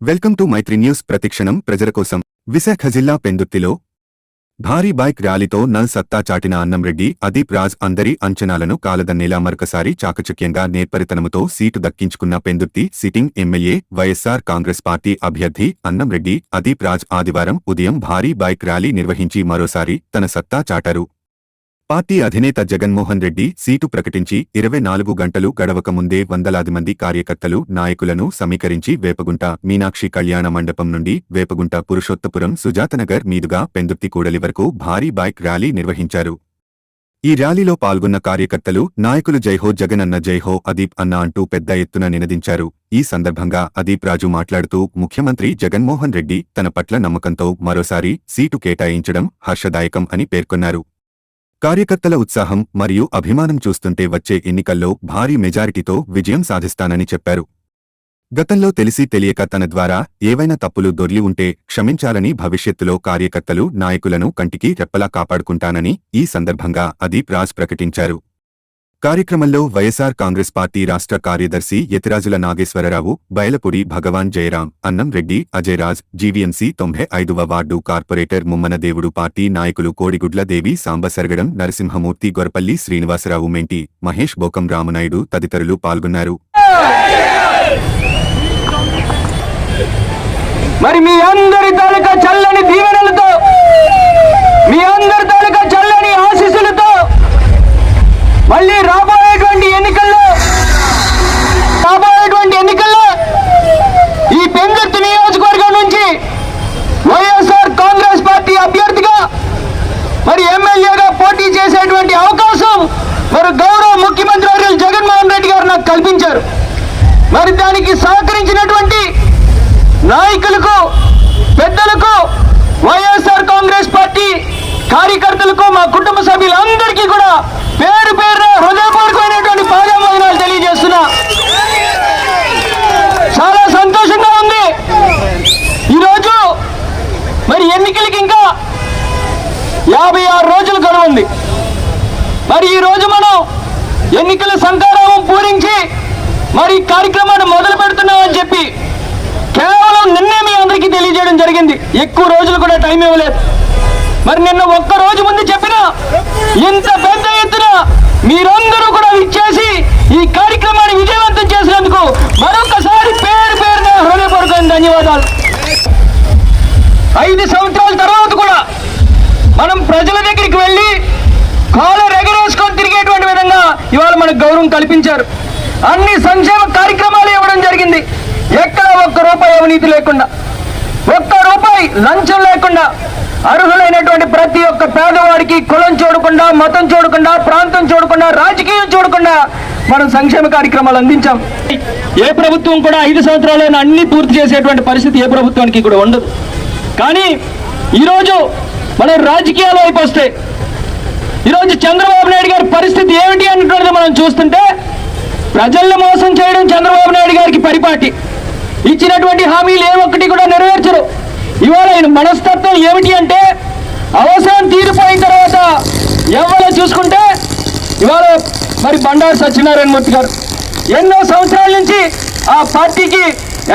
Welcome to Mythri news ప్రతిక్షణం ప్రజల కోసం. విశాఖ జిల్లా పెందుర్తిలో భారీ బైక్ ర్యాలీతో నల్ సత్తా చాటిన అన్నంరెడ్డి అదీప్ రాజ్ అందరి అంచనాలను కాలదన్నేలా మరొకసారి చాకచక్యంగా నేర్పరితనముతో సీటు దక్కించుకున్న Pendurthi sitting MLA YSR Congress party అభ్యర్థి అన్నంరెడ్డి అదీప్ రాజ్ ఆదివారం ఉదయం భారీ బైక్ ర్యాలీ నిర్వహించి మరోసారి తన సత్తా చాటారు. పార్టీ అధినేత జగన్మోహన్ రెడ్డి సీటు ప్రకటించి ఇరవై నాలుగు గంటలు గడవక ముందే వందలాది మంది కార్యకర్తలు నాయకులను సమీకరించి వేపగుంట మీనాక్షి కళ్యాణ మండపం నుండి వేపగుంట పురుషోత్తపురం సుజాతనగర్ మీదుగా పెందుర్తి కూడలి వరకు భారీ బైక్ ర్యాలీ నిర్వహించారు. ఈ ర్యాలీలో పాల్గొన్న కార్యకర్తలు నాయకులు జైహో జగన్ అన్న జైహో అదీప్ అన్న అంటూ పెద్ద ఎత్తున నినదించారు. ఈ సందర్భంగా అదీప్ రాజు మాట్లాడుతూ ముఖ్యమంత్రి జగన్మోహన్ రెడ్డి తన పట్ల నమ్మకంతో మరోసారి సీటు కేటాయించడం హర్షదాయకం అని పేర్కొన్నారు. కార్యకర్తల ఉత్సాహం మరియు అభిమానం చూస్తుంటే వచ్చే ఎన్నికల్లో భారీ మెజారిటీతో విజయం సాధిస్తానని చెప్పారు. గతంలో తెలిసి తెలియక తన ద్వారా ఏవైనా తప్పులు దొర్లి ఉంటే క్షమించాలని భవిష్యత్తులో కార్యకర్తలు నాయకులను కంటికి రెప్పలా కాపాడుకుంటానని ఈ సందర్భంగా అదీప్ రాజ్ ప్రకటించారు. కార్యక్రమంలో వైఎస్సార్ కాంగ్రెస్ పార్టీ రాష్ట్ర కార్యదర్శి యతిరాజుల నాగేశ్వరరావు బయలపూడి భగవాన్ జయరాం అన్నం రెడ్డి అజయరాజ్ జీవీఎంసీ తొంభై ఐదవ వార్డు కార్పొరేటర్ ముమ్మనదేవుడు పార్టీ నాయకులు కోడిగుడ్ల దేవి సాంబసరగడం నరసింహమూర్తి గొరపల్లి శ్రీనివాసరావు మెంటి మహేష్ బోకం రామనాయుడు తదితరులు పాల్గొన్నారు. మరి మీ అందరి తాలూకా చల్లని దీవెనలతో మీ అందరి మరి సహకరించినటువంటి నాయకులకు పెద్దలకు వైఎస్ఆర్ కాంగ్రెస్ పార్టీ కార్యకర్తలకు మా కుటుంబ సభ్యులందరికీ కూడా పేరు పేరున హృదయపూర్వకమైనటువంటి పాదామోదనాలు తెలియజేస్తున్నా. చాలా సంతోషంగా ఉంది. ఈరోజు మరి ఎన్నికలకి ఇంకా యాభై ఆరు రోజులు కనుంది ఉంది. మరి ఈ రోజు మనం ఎన్నికల సంకారం పూరించి మరి ఈ కార్యక్రమాన్ని మొదలు పెడుతున్నామని చెప్పి కేవలం నిన్నే మీ అందరికీ తెలియజేయడం జరిగింది. ఎక్కువ రోజులు కూడా టైం ఇవ్వలేదు. మరి నిన్న ఒక్క రోజు ముందు చెప్పిన ఇంత పెద్ద ఎత్తున మీరందరూ కూడా ఇచ్చేసి ఈ కార్యక్రమాన్ని విజయవంతం చేసినందుకు మరొకసారి పేరు పేరున హృదయపూర్వకమైన ధన్యవాదాలు. ఐదు సంవత్సరాల తర్వాత కూడా మనం ప్రజల దగ్గరికి వెళ్ళి కాలర్ ఎగరేసుకొని తిరిగేటువంటి విధంగా ఇవాళ మనకు గౌరవం కల్పించారు. అన్ని సంక్షేమ కార్యక్రమాలు ఇవ్వడం జరిగింది. ఎక్కడ ఒక్క రూపాయి అవినీతి లేకుండా ఒక్క రూపాయి లంచం లేకుండా అర్హులైనటువంటి ప్రతి ఒక్క పేదవాడికి కులం చూడకుండా మతం చూడకుండా ప్రాంతం చూడకుండా రాజకీయం చూడకుండా మనం సంక్షేమ కార్యక్రమాలు అందించాం. ఏ ప్రభుత్వం కూడా ఐదు సంవత్సరాలైనా అన్ని పూర్తి చేసేటువంటి పరిస్థితి ఏ ప్రభుత్వానికి కూడా ఉండదు. కానీ ఈరోజు మనం రాజకీయాల వైపు వస్తే ఈరోజు చంద్రబాబు నాయుడు గారి పరిస్థితి ఏమిటి అన్నటువంటిది మనం చూస్తుంటే ప్రజల్ని మోసం చేయడం చంద్రబాబు నాయుడు గారికి పరిపాటి. ఇచ్చినటువంటి హామీలు ఏ ఒక్కటి కూడా నెరవేర్చరు. ఇవాళ ఆయన మనస్తత్వం ఏమిటి అంటే అవసరం తీరిపోయిన తర్వాత ఎవరో చూసుకుంటే ఇవాళ మరి బండారు సత్యనారాయణ మూర్తి గారు. ఎన్నో సంవత్సరాల నుంచి ఆ పార్టీకి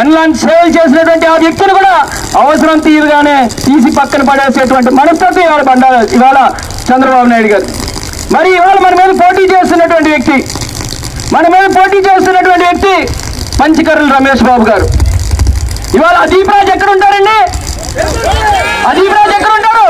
ఎన్లాంటి సేవలు చేసినటువంటి ఆ వ్యక్తులు కూడా అవసరం తీరుగానే తీసి పక్కన పడేసేటువంటి మనస్తత్వం ఇవాళ బండారు ఇవాళ చంద్రబాబు నాయుడు గారు మరి ఇవాళ మన మీద పోటీ చేస్తున్నటువంటి వ్యక్తి మన మీద పోటీ చేస్తున్నటువంటి వ్యక్తి పంచకర్ల రమేష్ బాబు గారు. ఇవాళ అదీప్ రాజ్ ఎక్కడ ఉంటారండి అదీప్ రాజ్ ఎక్కడ ఉంటారు